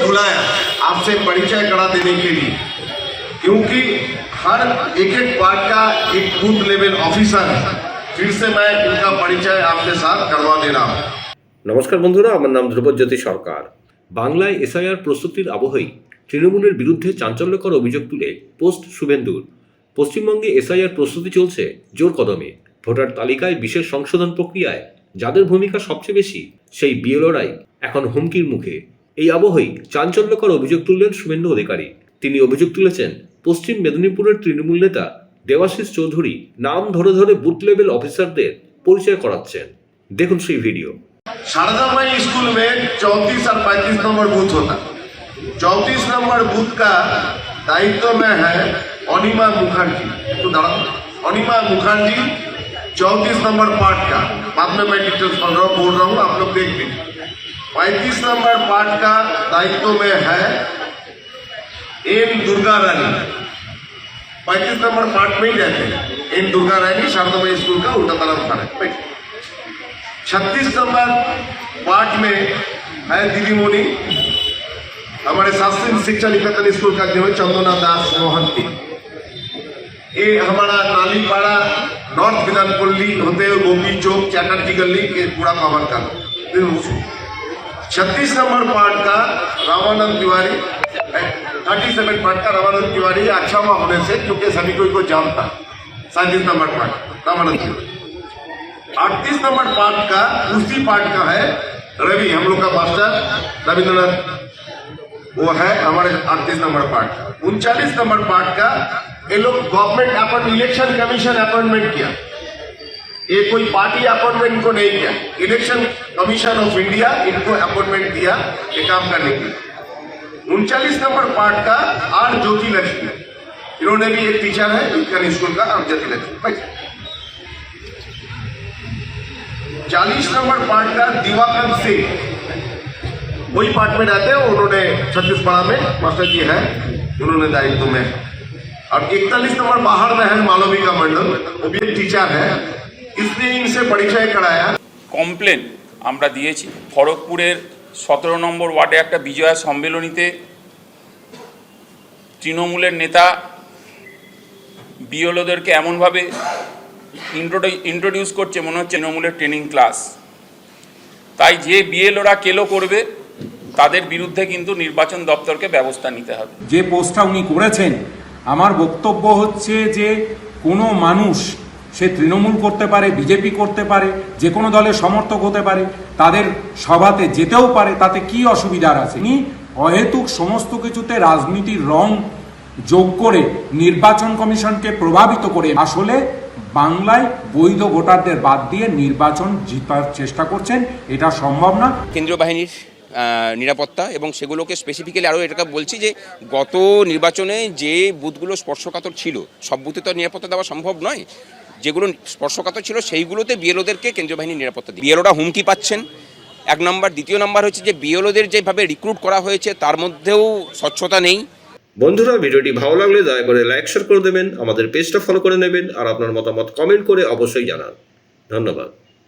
बुलाया आपसे परिचय करा देने के लिए क्योंकि हर एक एक पार्ट का एक बूथ लेवल ऑफिसर है फिर से मैं इनका परिचय आपके साथ करवा दे रहा हूँ নমস্কার বন্ধুরা আমার নাম ধ্রুবজ্যোতি সরকার বাংলায় এসআইআর প্রস্তুতির আবহেই তৃণমূলের বিরুদ্ধে চাঞ্চল্যকর অভিযোগ তুলে পোস্ট শুভেন্দুর পশ্চিমবঙ্গে এসআইআর প্রস্তুতি চলছে জোর কদমে ভোটার তালিকায় বিশেষ সংশোধন প্রক্রিয়ায় যাদের ভূমিকা সবচেয়ে বেশি সেই বিএলওরাই এখন হুমকির মুখে এই আবহেই চাঞ্চল্যকর অভিযোগ তুললেন শুভেন্দু অধিকারী তিনি অভিযোগ তুলেছেন পশ্চিম মেদিনীপুরের তৃণমূল নেতা দেবাশিস চৌধুরী নাম ধরে ধরে বুথ লেভেল অফিসারদের পরিচয় করাচ্ছেন দেখুন সেই ভিডিও शारदा माई स्कूल में चौंतीस और पैंतीस नंबर बूथ होता चौंतीस नंबर बूथ का दायित्व में है अनिमा मुखर्जी तो दाड़ा अनिमा मुखर्जी चौंतीस नंबर पार्ट का बाद में मैं डिटेल्स बोल रहा हूँ बोल रहा हूँ आप लोग देख लीजिए पैंतीस नंबर पार्ट का दायित्व में है एन दुर्गा रानी पैंतीस नंबर पार्ट में ही रहते हैं N Durga Rani Sharda my school का उल्टा तरफ खड़ा है बैठिए। छत्तीस नंबर पार्ट में है दीदी मोनी हमारे शास्त्री शिक्षा निकेतन स्कूल का जो है चंदना दास मोहंती ये हमारा नालीपाड़ा नॉर्थ विधानपल्ली होते हुए गोपी चौक चैटर्जी गली के पूरा कवर का छत्तीस नंबर पार्ट का Ramanand Tiwari thirty seven part का रामानंद तिवारी अच्छा हुआ होने से, क्योंकि सभी कोई को जानता। सैंतीस नंबर पार्ट, रामानंद तिवारी। अड़तीस नंबर पार्ट का उसी पार्ट का है रवि, हम लोग का मास्टर रविंद्रनाथ। वो है हमारे अड़तीस नंबर पार्ट। उनचालीस नंबर पार्ट का ये लोग government appoint election commission appointment किया। ये कोई पार्टी अपॉइंटमेंट को नहीं किया इलेक्शन कमीशन ऑफ़ इंडिया इनको अपॉइंटमेंट दिया ये काम करने के लिए। उनचालीस नंबर पार्ट का आर ज्योति लक्ष्मी इन्होंने भी एक टीचर है इनका स्कूल का आर ज्योति लक्ष्मी। चालीस नंबर पार्ट का दिवाकर सिंह। वही पार्ट में रहते हैं उन्होंने छत्तीसगढ़ में मास्टर जी है, उन्होंने दायित्व में। और इकतालीस नंबर बाहर में है मालविका मंडल, वो भी एक टीचर है। इसलिए इनसे परिचय कराया কমপ্লেন আমরা দিয়েছি খড়গপুরের সতেরো নম্বর ওয়ার্ডে একটা বিজয়া সম্মেলনীতে তৃণমূলের নেতা বিএলওদেরকে এমনভাবে ইন্ট্রোডিউস করছে মনে হচ্ছে তৃণমূলের ট্রেনিং ক্লাস তাই যে বিএলওরা কেলো করবে তাদের বিরুদ্ধে কিন্তু নির্বাচন দপ্তরকে ব্যবস্থা নিতে হবে যে পোস্টটা উনি করেছেন আমার বক্তব্য হচ্ছে যে কোনো মানুষ সে তৃণমূল করতে পারে, বিজেপি করতে পারে, যে কোনো দলের সমর্থক হতে পারে, তাদের সভাতে যেতেও পারে, তাতে কি অসুবিধার আছে? উনি অহেতুক সমস্ত কিছুতে রাজনীতির রং যোগ করে নির্বাচন কমিশনকে প্রভাবিত করে, আসলে বাংলায় বৈধ ভোটারদের বাদ দিয়ে নির্বাচন জিতার চেষ্টা করছেন, এটা সম্ভব না। কেন্দ্রীয় বাহিনীর নিরাপত্তা এবং সেগুলোকে স্পেসিফিক্যালি আরও এটাকে বলছি যে, গত নির্বাচনে যে বুথগুলো স্পর্শকাতর ছিল, সব বুথে তো নিরাপত্তা দেওয়া সম্ভব নয়। যেগুলো স্পর্শকাতর ছিল, সেইগুলোতে বিএলওদেরকে কেন্দ্রীয় বাহিনী নিরাপত্তা দিই বিএলওরা হুমকি পাচ্ছেন। এক নম্বর। দ্বিতীয় নম্বর হচ্ছে যে, বিএলওদের যেভাবে রিক্রুট করা হয়েছে, তার মধ্যেও স্বচ্ছতা নেই। বন্ধুরা, ভিডিওটি ভালো লাগলে দয়া করে লাইক শেয়ার করে দেবেন। আমাদের পেজটা ফলো করে নেবেন। আর আপনার মতামত কমেন্ট করে অবশ্যই জানান। ধন্যবাদ।